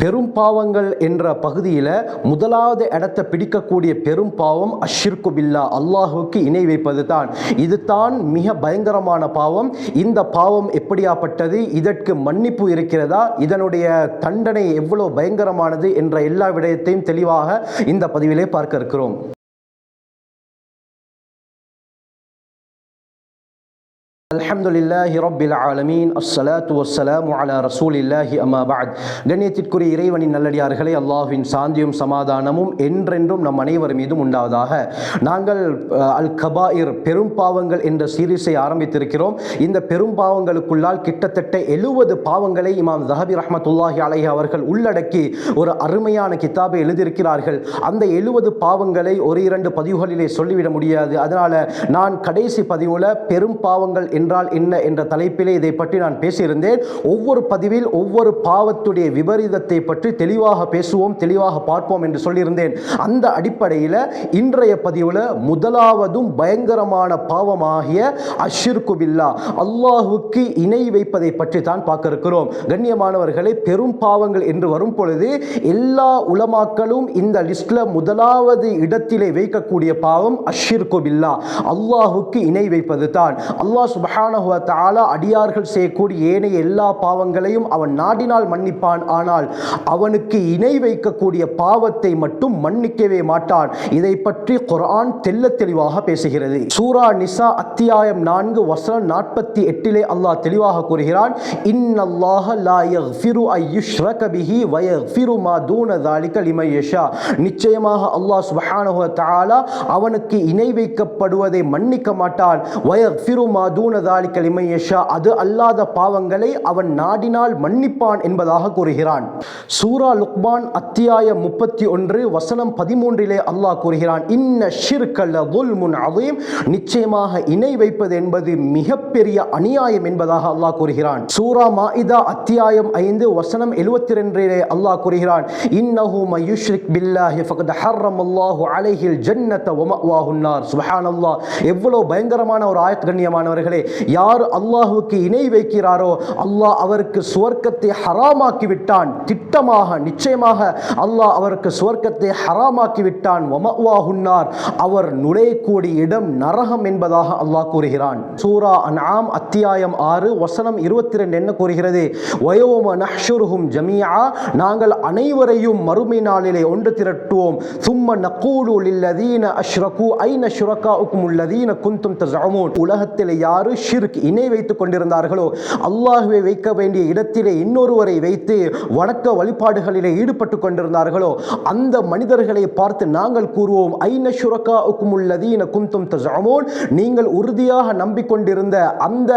பெரும் பாவங்கள் என்ற பகுதியில் முதலாவது இடத்தை பிடிக்கக்கூடிய பெரும் பாவம் அஷிர்கு பில்லா அல்லாஹுக்கு இணை வைப்பது தான். இது தான் மிக பயங்கரமான பாவம். இந்த பாவம் எப்படியாப்பட்டது? இதற்கு மன்னிப்பு இருக்கிறதா? இதனுடைய தண்டனை எவ்வளோ பயங்கரமானது? என்ற எல்லா விடயத்தையும் தெளிவாக இந்த பதிவிலே பார்க்க இருக்கிறோம். அல்ஹம்துலில்லாஹி ரப்பில் ஆலமீன். அஸ்ஸலாத்து வஸ்ஸலாமு அலா ரசூலில்லாஹி அம்மா பஅத். கண்ணியத்திற்குரிய இறைவனின் நல்லடியார்களே அல்லாஹ்வின் சாந்தியும் சமாதானமும் என்றென்றும் நம் அனைவர் மீதும் உண்டாவதாக. நாங்கள் அஹ், அல் கபாயிர் பெரும் பாவங்கள் என்ற சீரீஸை ஆரம்பித்திருக்கிறோம். இந்த பெரும் பாவங்களுக்குள்ளால் கிட்டத்தட்ட எழுபது பாவங்களை இமாம் ஜஹபி ரஹ்மத்துல்லாஹி அலைஹி அவர்கள் உள்ளடக்கி ஒரு அருமையான கிதாபை எழுதியிருக்கிறார்கள். அந்த எழுபது பாவங்களை ஒரு இரண்டு பதிவுகளிலே சொல்லிவிட முடியாது. அதனால் நான் கடைசி பதிவில் பெரும் பாவங்கள் என்றால் என்ன என்ற தலைப்பிலே இதை பற்றி நான் பேசியிருந்தேன். ஒவ்வொரு பதிவில் ஒவ்வொரு பாவத்துடைய விபரீதத்தை பற்றி தெளிவாக பேசுவோம் தெளிவாக பார்ப்போம் என்று சொல்லியிருந்தேன். அந்த அடிப்படையில் இன்றைய பதிவில் முதலாவதும் பயங்கரமான பாவமாகிய அஷிர்கு பில்லா அல்லாஹுக்கு இணை வைப்பதை பற்றி தான் பார்க்க இருக்கிறோம் கண்ணியமானவர்களை பெரும் பாவங்கள் என்று வரும் பொழுது எல்லா உலமாக்களும் இந்த லிஸ்ட்ல முதலாவது இடத்திலே வைக்கக்கூடிய பாவம் அஷிர்கு பில்லா அல்லாஹுக்கு இணை வைப்பது தான் அல்லாஹ் சுபஹானஹுவ தாலா அடியார்கள் செய்யக்கூடிய ஏனைய எல்லா பாவங்களையும் அவன் நாடினால் மன்னிப்பான். ஆனால் அவனுக்கு இணை வைக்கக்கூடிய பாவத்தை மட்டும் மன்னிக்கவே மாட்டான். இதை பற்றி குரான் தெல்ல தெளிவாக பேசுகிறது. சூரா நிசா அத்தியாயம் நான்கு வசனம் நாற்பத்தி எட்டிலே அல்லாஹ் தெளிவாக கூறுகிறான் இன்னல்லாஹ லா யஃபிரு ஐயுஷ்ரக பிஹி வயஃபிரு மா தூன தாலிக லிமையஷா நிச்சயமாக அல்லாஹ் சுபஹானஹுவ தாலா அவனுக்கு இணை வைக்கப்படுவதை மன்னிக்க மாட்டான். வயஃபிரு மா தூன தாலி அது அல்லாத பாவங்களை அவன் நாடினால் மன்னிப்பான் என்பதாக கூறுகிறான். சூரா லுக்மான் அத்தியாயம் முப்பத்தி ஒன்று வசனம் பதிமூன்றிலே அல்லாஹ் கூறுகிறான் இன்ன ஷிர்கல்ல நிச்சயமாக இணை வைப்பது என்பது மிகப்பெரிய அநியாயம் என்பதாக அல்லாஹ் கூறுகிறான். சூரா மாஇதா அத்தியாயம் ஐந்து வசனம் எழுபத்தி ரெண்டிலே அல்லாஹ் கூறுகிறான் இன்னஹு மயுஷ்ரிக் பில்லாஹி ஃபகத் ஹர்ரம் அல்லாஹு அலைஹில் ஜன்னத வமவாஹுன்னார் சுபஹானல்லாஹ். எவ்வளவு பயங்கரமான ஒரு ஆயத் கண்ணியமானவர்களே யார் அல்லாஹுக்கு இணை வைக்கிறாரோ அல்லாஹ் அவருக்கு சுவர்க்கத்தை ஹராமாக்கி விட்டான். திட்டமாக நிச்சயமாக அல்லாஹ் அவருக்கு சுவர்க்கத்தை ஹராமாக்கி விட்டான். அவர் நுழையக்கூடிய இடம் நரகம் என்பதாக அல்லாஹ் கூறுகிறான். சூரா அன்ஆம் அத்தியாயம் ஆறு வசனம் இருபத்தி ரெண்டு என்ன கூறுகிறது? வயோம நஹ்ஷுருஹும் ஜமியா நாங்கள் அனைவரையும் மறுமை நாளிலே ஒன்று திரட்டுவோம். சும்ம நக்கூலு லில்லதீன அஷ்ரகு. ஐன ஷுரகாஉக்கும் உள்ளதீன குந்தும் உலகத்தில் யாரு ஷிர்க் இணை வைத்துக் கொண்டிருந்தார்களோ? அல்லாஹுவை வைக்க வேண்டிய இடத்திலே இன்னொருவரை வைத்து வணக்க வழிபாடுகளிலே ஈடுபட்டு கொண்டிருந்தார்களோ? அந்த மனிதர்களை பார்த்து நாங்கள் கூறுவோம் ஐன ஷுரக்கா உக்குமுள்ளதீன குந்தும் தஜாமோன் நீங்கள் உறுதியாக நம்பிக்கொண்டிருந்த அந்த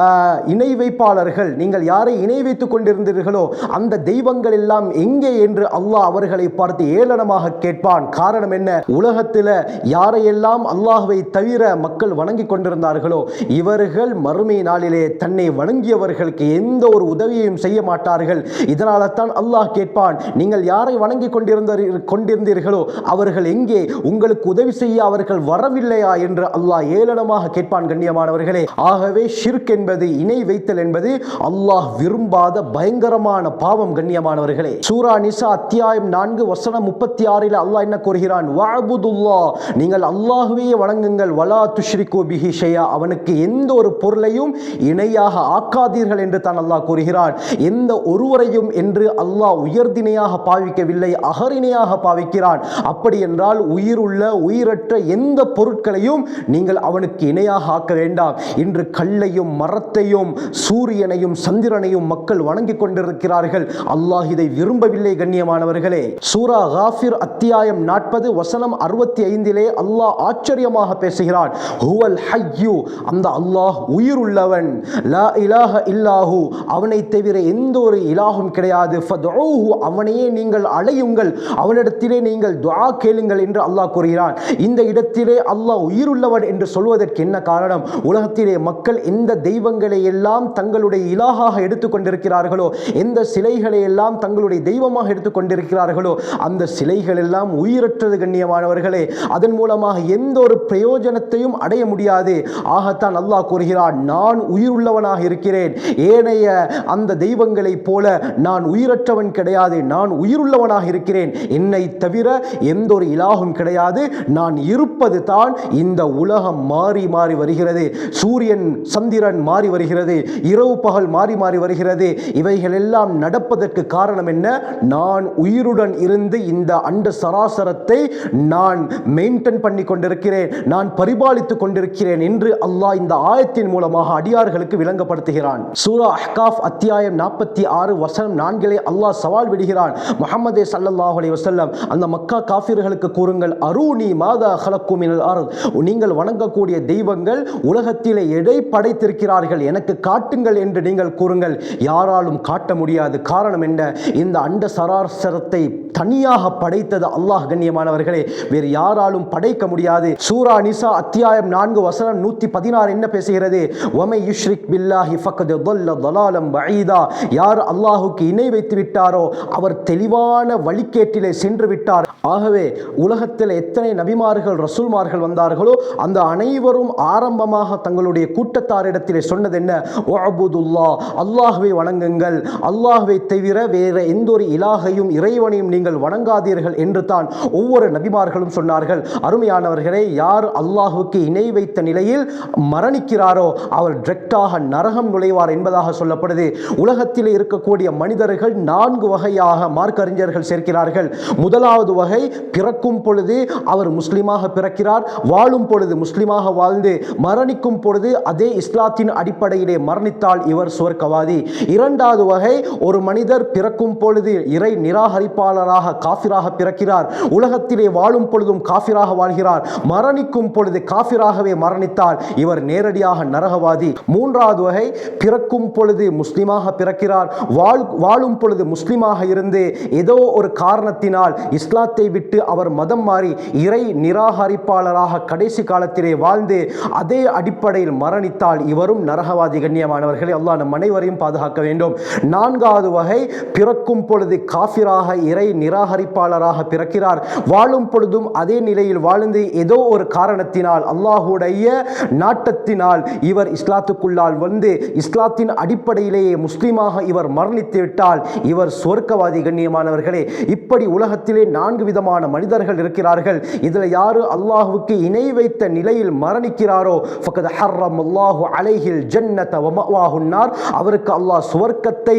ஆஹ், இணை வைப்பாளர்கள் நீங்கள் யாரை இணை வைத்துக் கொண்டிருந்தீர்களோ அந்த தெய்வங்கள் எல்லாம் எங்கே என்று அல்லாஹ் அவர்களை பார்த்து ஏளனமாக கேட்பான். காரணம் என்ன? உலகத்தில் யாரையெல்லாம் அல்லாஹுவை தவிர மக்கள் வணங்கி கொண்டிருந்தார்களோ இவர்கள் அவர்கள் மறுமை நாளிலே தன்னை வணங்கியவர்களுக்கு எந்த ஒரு உதவியையும் செய்ய மாட்டார்கள். இதனால தான் அல்லாஹ் கேட்பான் நீங்கள் யாரை வணங்கி கொண்டிருந்த கொண்டிருந்தீர்களோ அவர்கள் எங்கே? உங்களுக்கு உதவி செய்ய அவர்கள் வரவில்லையா? என்று அல்லாஹ் ஏளனமாக கேட்பான் கண்ணியமானவர்களே. ஆகவே ஷிர்க் என்பது இணை வைத்தல் என்பது அல்லாஹ் விரும்பாத பயங்கரமான பாவம் கண்ணியமானவர்களே. சூரா நிசா அத்தியாயம் நான்கு வசனம் முப்பத்தி ஆறில் அல்லாஹ் என்ன கூறுகிறான்? வாபுதுல்லா நீங்கள் அல்லாஹ்வே வணங்குங்கள். வலா துஷ்ரிகோ பிஹிஷயா அவனுக்கு எந்த ஒரு பொருளையும் இணையாக ஆக்காதீர்கள் என்று தான் அல்லாஹ் கூறுகிறான். எந்த ஒருவரையும் என்று அல்லாஹ் உயர்திணையாக பாவிக்கவில்லை அகரிணையாக பாவிக்கிறான். அப்படி என்றால் உயிருள்ள உயிரற்ற எந்த பொருட்களையும் நீங்கள் அவனுக்கு இணையாக ஆக்க வேண்டாம். இன்று கல்லையும் மரத்தையும் சூரியனையும் சந்திரனையும் மக்கள் வணங்கி கொண்டிருக்கிறார்கள். அல்லாஹ் இதை விரும்பவில்லை கண்ணியமானவர்களே. சூரா காஃபிர் அத்தியாயம் நாற்பது வசனம் அறுபத்தி ஐந்திலே அல்லாஹ் ஆச்சரியமாக பேசுகிறான். ஹுவல் அந்த அல்லாஹ் உயிர் உள்ளவன் லா இலாஹ இல்லாஹு. அவனை தவிர எந்த ஒரு இலாகும் கிடையாது. அவனையே நீங்கள் அழையுங்கள் அவனிடத்திலே நீங்கள் துவா கேளுங்கள் என்று அல்லாஹ் கூறுகிறான். இந்த இடத்திலே அல்லாஹ் உயிருள்ளவன் என்று சொல்வதற்கு என்ன காரணம்? உலகத்திலே மக்கள் எந்த தெய்வங்களை எல்லாம் தங்களுடைய இலாகாக எடுத்துக்கொண்டிருக்கிறார்களோ எந்த சிலைகளை எல்லாம் தங்களுடைய தெய்வமாக எடுத்துக்கொண்டிருக்கிறார்களோ அந்த சிலைகள் எல்லாம் உயிரற்றது கண்ணியமானவர்களே. அதன் மூலமாக எந்த ஒரு பிரயோஜனத்தையும் அடைய முடியாது. ஆகத்தான் அல்லாஹ் கூறுகிறான் நான் உயிருள்ளவனாக இருக்கிறேன். ஏனைய அந்த தெய்வங்களைப் போல நான் உயிரற்றவன் கிடையாது. நான் உயிருள்ளவனாக இருக்கிறேன். என்னை தவிர எந்த ஒரு இலாகும் கிடையாது. நான் இருப்பது தான் இந்த உலகம் மாறி மாறி வருகிறது. சூரியன் சந்திரன் மாறி வருகிறது. இரவு பகல் மாறி மாறி வருகிறது. இவைகள் எல்லாம் நடப்பதற்கு காரணம் என்ன? நான் உயிருடன் இருந்து இந்த அண்ட சராசரத்தை நான் மெயின்டைன் பண்ணி கொண்டிருக்கிறேன் நான் பரிபாலித்துக் கொண்டிருக்கிறேன் என்று அல்லாஹ் இந்த ஆயத்தின் மூலமாக அடியார்களுக்கு விளங்கப்படுத்துகிறான். சூரா அஹ்காஃப் அத்தியாயம் நாற்பத்தி ஆறு வசனம் நான்கிலே அல்லாஹ் சவால் விடுகிறான். முகமதே ஸல்லல்லாஹு அலி வசல்லம் அந்த மக்கா காஃபிர்களுக்கு கூறுங்கள் அரூனி மாதா ஹலக்கும் நீங்கள் வணங்கக்கூடிய தெய்வங்கள் உலகத்திலே எடை படைத்திருக்கிறார்கள். எனக்கு காட்டுங்கள் என்று நீங்கள் கூறுங்கள். யாராலும் காட்ட முடியாது. காரணம் என்ன? இந்த அண்ட சராசரத்தை தனியாக படைத்தது அல்லாஹ் கண்ணியமானவர்களே. வேறு யாராலும் படைக்க முடியாது. சூரா நிசா அத்தியாயம் நான்கு வசனம் நூத்தி பதினாறு என்ன பேச பேசுகிறது. ஒமை யுஷ்ரிக் பில்லாஹி ஃபக்கது தொல்ல தொலாலம் பஈதா யார் அல்லாஹுக்கு இணை வைத்து விட்டாரோ அவர் தெளிவான வழிகேட்டிலே சென்று விட்டார். ஆகவே உலகத்தில் எத்தனை நபிமார்கள் ரசூல்மார்கள் வந்தார்களோ அந்த அனைவரும் ஆரம்பமாக தங்களுடைய கூட்டத்தாரிடத்திலே சொன்னது என்ன? ஒஅபுதுல்லா அல்லாஹுவை வணங்குங்கள். அல்லாஹ்வை தவிர வேற எந்த ஒரு இலாகையும் இறைவனையும் நீங்கள் வணங்காதீர்கள் என்று தான் ஒவ்வொரு நபிமார்களும் சொன்னார்கள். அருமையானவர்களே யார் அல்லாஹுக்கு இணை வைத்த நிலையில் மரணிக்கிறாரோ அவர் டிரெக்டாக நரகம் நுழைவார் என்பதாக சொல்லப்படுது. உலகத்தில் இருக்கக்கூடிய மனிதர்கள் நான்கு வகையாக மார்க்கறிஞர்கள் சேர்க்கிறார்கள். முதலாவது வகை பிறக்கும் பொழுது அவர் முஸ்லீமாக பிறக்கிறார் வாழும் பொழுது முஸ்லீமாக வாழ்ந்து மரணிக்கும் பொழுது அதே இஸ்லாத்தின் அடிப்படையிலே மரணித்தால் இவர் சுவர்க்கவாதி. இரண்டாவது வகை ஒரு மனிதர் பிறக்கும் பொழுது இறை நிராகரிப்பாளராக காஃபிராக பிறக்கிறார் உலகத்திலே வாழும் பொழுதும் காஃபிராக வாழ்கிறார் மரணிக்கும் பொழுது காஃபிராகவே மரணித்தால் இவர் நேரடியாக நரகவாதி. மூன்றாவது வகை பிறக்கும் பொழுது முஸ்லீமாக பிறக்கிறார் வாழ் வாழும் பொழுது முஸ்லீமாக இருந்து ஏதோ ஒரு காரணத்தினால் மதத்தை விட்டு அவர் மதம் மாறி இறை நிராகரிப்பாளராக கடைசி காலத்திலே வாழ்ந்து அதே அடிப்படையில் மரணித்தால் இவரும் நரகவாதி கண்ணியமானவர்களை அல்லாஹ் நம் அனைவரையும் பாதுகாக்க வேண்டும். நான்காவது வகை பிறக்கும் பொழுது காஃபிராக இறை நிராகரிப்பாளராக பிறக்கிறார். வாழும் பொழுதும் அதே நிலையில் வாழ்ந்து ஏதோ ஒரு காரணத்தினால் அல்லாஹுடைய நாட்டத்தினால் இவர் இஸ்லாத்துக்குள்ளால் வந்து இஸ்லாத்தின் அடிப்படையிலேயே முஸ்லீமாக இவர் மரணித்து விட்டால் இவர் சொர்க்கவாதி கண்ணியமானவர்களே இப்படி உலகத்திலே நான்கு விதமான மனிதர்கள் இருக்கிறார்கள். இதில் யாரு அல்லாஹுக்கு இணை வைத்த நிலையில் மரணிக்கிறாரோ? ஃபக்கத் ஹர்ரம் அல்லாஹு அலைஹில் ஜன்னத அவருக்கு அல்லாஹ் சுவர்க்கத்தை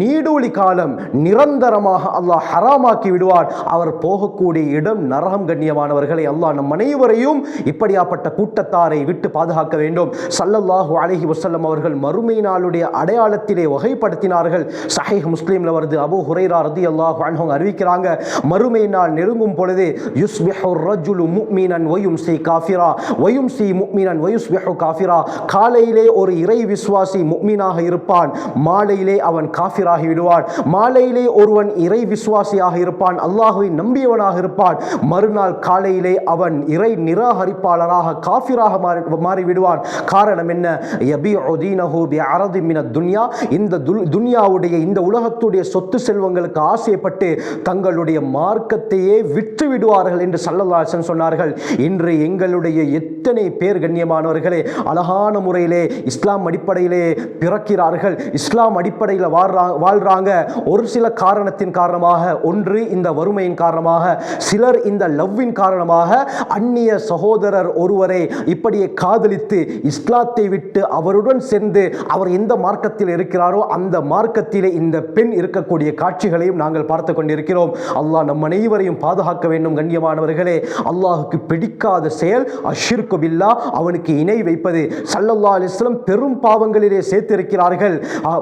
நீடூழி காலம் நிரந்தரமாக அல்லாஹ் ஹராமாக்கி விடுவார் அவர் போகக்கூடிய இடம் நரகம் கண்ணியமானவர்களை அல்லாஹ் நம் அனைவரையும் இப்படியாப்பட்ட கூட்டத்தாரை விட்டு பாதுகாக்க வேண்டும். சல்லல்லாஹு அலஹி வசல்லம் அவர்கள் மறுமை நாளுடைய அடையாளத்திலே வகைப்படுத்தினார்கள். சஹேஹ் முஸ்லீம்ல வருது. அபு ஹுரைரா ரதி அல்லாஹ் அறிவிக்கிறாங்க மறுமை நாள் நெருங்கும் பொழுது யுஸ்பிஹு ரஜுலு முக்மீனன் ஒயும் சி காஃபிரா. வயும்சி முக்மீனன் வயுஸ்பிஹு காஃபிரா. காலையிலே ஒரு இறை விசுவாசி முக்மீனாக இருப்பான். மாலையிலே அவன் காஃபிராகி விடுவான். மாலையிலே ஒருவன் இறை விசுவாசியாக இருப்பான். அல்லாஹுவை நம்பியவனாக இருப்பான். மறுநாள் காலையிலே அவன் இறை நிராகரிப்பாளராக காஃபிராக மாறி மாறிவிடுவான். காரணம் என்ன? யபிஉ பி பிஅரதி மின துன்யா. இந்த துல்- துன்யாவுடைய இந்த உலகத்துடைய சொத்து செல்வங்களுக்கு ஆசைப்பட்டு தங்களுடைய மா மார்க்கத்தையே விற்று விடுவார்கள் என்று சல்லல்லாசன் சொன்னார்கள். இன்று எங்களுடைய எத்தனை பேர் கண்ணியமானவர்களே அழகான முறையிலே இஸ்லாம் அடிப்படையிலே பிறக்கிறார்கள் இஸ்லாம் அடிப்படையில் வாழ்றா வாழ்றாங்க. ஒரு சில காரணத்தின் காரணமாக ஒன்று இந்த வறுமையின் காரணமாக சிலர் இந்த லவ்வின் காரணமாக அந்நிய சகோதரர் ஒருவரை இப்படியே காதலித்து இஸ்லாத்தை விட்டு அவருடன் சேர்ந்து அவர் எந்த மார்க்கத்தில் இருக்கிறாரோ அந்த மார்க்கத்திலே இந்த பெண் இருக்கக்கூடிய காட்சிகளையும் நாங்கள் பார்த்து கொண்டிருக்கிறோம். அல்லாஹ் நம் அனைவரையும் பாதுகாக்க வேண்டும் கண்ணியமானவர்களே. அல்லாஹுக்கு பிடிக்காத செயல் அஷிர்கு பில்லா. அவனுக்கு இணை வைப்பது. சல்லல்லா அலிஸ்லம் பெரும் பாவங்களிலே சேர்த்திருக்கிறார்கள்.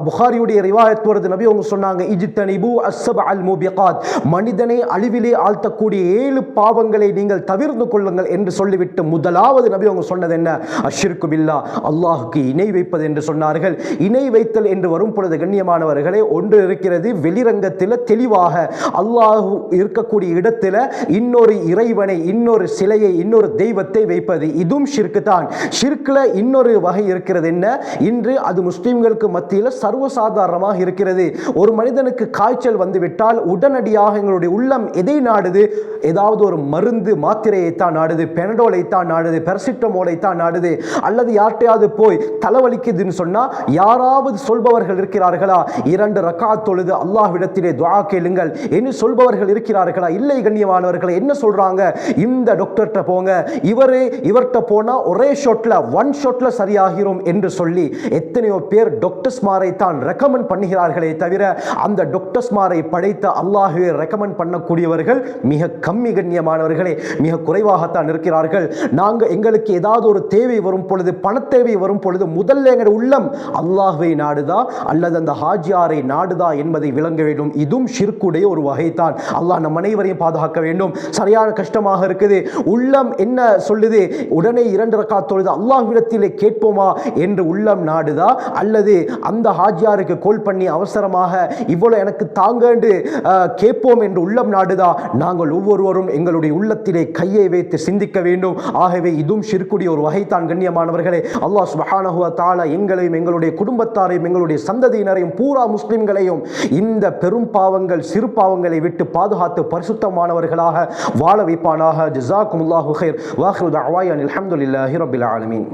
புகாரியுடைய ரிவாயத் வருது. நபி அவங்க சொன்னாங்க இஜ்தனிபு அஸ்ஸப் அல் முபிகாத். மனிதனை அழிவிலே ஆழ்த்தக்கூடிய ஏழு பாவங்களை நீங்கள் தவிர்த்து கொள்ளுங்கள் என்று சொல்லிவிட்டு முதலாவது நபி அவங்க சொன்னது என்ன? அஷிர்கு பில்லா. அல்லாஹுக்கு இணை வைப்பது என்று சொன்னார்கள். இணை வைத்தல் என்று வரும் பொழுது கண்ணியமானவர்களே ஒன்று இருக்கிறது வெளிரங்கத்தில் தெளிவாக. அல்லாஹு இருக்கக்கூடிய இடத்துல இன்னொரு இறைவனை இன்னொரு சிலையை இன்னொரு தெய்வத்தை வைப்பது. இதுவும் ஷிர்க்கு தான் ஷிர்க்கில் இன்னொரு வகை இருக்கிறது என்ன? இன்று அது முஸ்லீம்களுக்கு மத்தியில் சர்வசாதாரணமாக இருக்கிறது. ஒரு மனிதனுக்கு காய்ச்சல் வந்துவிட்டால் உடனடியாக எங்களுடைய உள்ளம் எதை நாடுது? ஏதாவது ஒரு மருந்து மாத்திரையை தான் நாடுது. பெனடோலை தான் நாடுது. பெரசிட்டமோலை தான் நாடுது. அல்லது யார்கிட்டையாவது போய் தலைவலிக்குதுன்னு சொன்னா யாராவது சொல்பவர்கள் இருக்கிறார்களா? இரண்டு ரக்கா தொழுது அல்லாஹ்விடத்திலே துவா கேளுங்கள். என்று சொல்பவர்கள் இருக்கிறார்களா? இல்லை கண்ணியமானவர்களை என்ன சொல்கிறாங்க இந்த டாக்டர்கிட்ட போங்க. இவரே இவர்கிட்ட போனால் ஒரே ஷாட்டில் ஒன் ஷாட்டில் சரியாகிறோம் என்று சொல்லி எத்தனையோ பேர் டாக்டர்ஸ் மாரை தான் ரெக்கமெண்ட் பண்ணுகிறார்களே தவிர அந்த டாக்டர்ஸ் மாரை படைத்த அல்லாஹுவே ரெக்கமெண்ட் பண்ணக்கூடியவர்கள் மிக கம்மி கண்ணியமானவர்களே மிக குறைவாகத்தான் இருக்கிறார்கள். நாங்கள் எங்களுக்கு ஏதாவது ஒரு தேவை வரும் பொழுது பணத்தேவை வரும் பொழுது முதல்ல எங்கள் உள்ளம் அல்லாஹுவை நாடுதா? அல்லது அந்த ஹாஜியாரை நாடுதா என்பதை விளங்க வேண்டும். இதுவும் ஷிர்க்குடைய ஒரு வகைதான். அல்லாஹ் நம் அனைவரையும் பாதுகாக்க வேண்டும். சரியான கஷ்டமாக இருக்குது. உள்ளம் என்ன சொல்லுது? உடனே இரண்டு ரக்கா தொழுது அல்லாஹ்விடத்திலே கேட்போமா என்று உள்ளம் நாடுதா? அல்லது அந்த ஹாஜியாருக்கு கோல் பண்ணி அவசரமாக இவ்வளவு எனக்கு தாங்கண்டு கேட்போம் என்று உள்ளம் நாடுதா? நாங்கள் ஒவ்வொருவரும் எங்களுடைய உள்ளத்திலே கையை வைத்து சிந்திக்க வேண்டும். ஆகவே இதுவும் சிறுக்குடி ஒரு வகைத்தான் கண்ணியமானவர்களே. அல்லாஹ் சுபஹானஹுவ தாலா எங்களையும் எங்களுடைய குடும்பத்தாரையும் எங்களுடைய சந்ததியினரையும் பூரா முஸ்லிம்களையும் இந்த பெரும் பாவங்கள் சிறு பாவங்களை விட்டு பாதுகாத்து பரிசுத்தமானவர்களாக வாழ வைப்பானாக. ஜிசாக்குமுல்லாஹு ஹைர் வாஹிரு தஅவாயன் அலமதுல்லாஹி ரபில் ஆலமீன்.